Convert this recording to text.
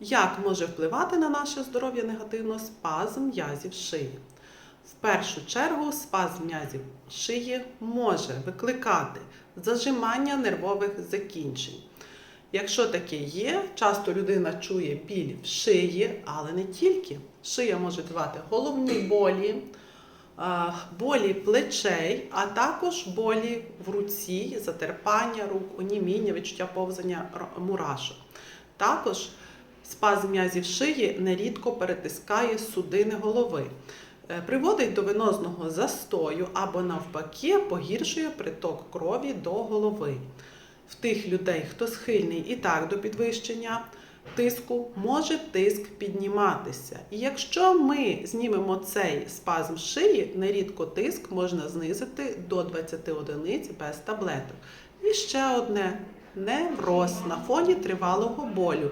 Як може впливати на наше здоров'я негативно спазм м'язів шиї? В першу чергу спазм м'язів шиї може викликати зажимання нервових закінчень. Якщо таке є, часто людина чує біль в шиї, але не тільки. Шия може давати головні болі, болі плечей, а також болі в руці, затерпання рук, оніміння, відчуття повзання мурашок. Також спазм м'язів шиї нерідко перетискає судини голови, е, приводить до венозного застою або навпаки погіршує приток крові до голови. В тих людей, хто схильний і так до підвищення тиску, може тиск підніматися. І якщо ми знімемо цей спазм шиї, нерідко тиск можна знизити до 20 одиниць без таблеток. І ще одне невроз на фоні тривалого болю.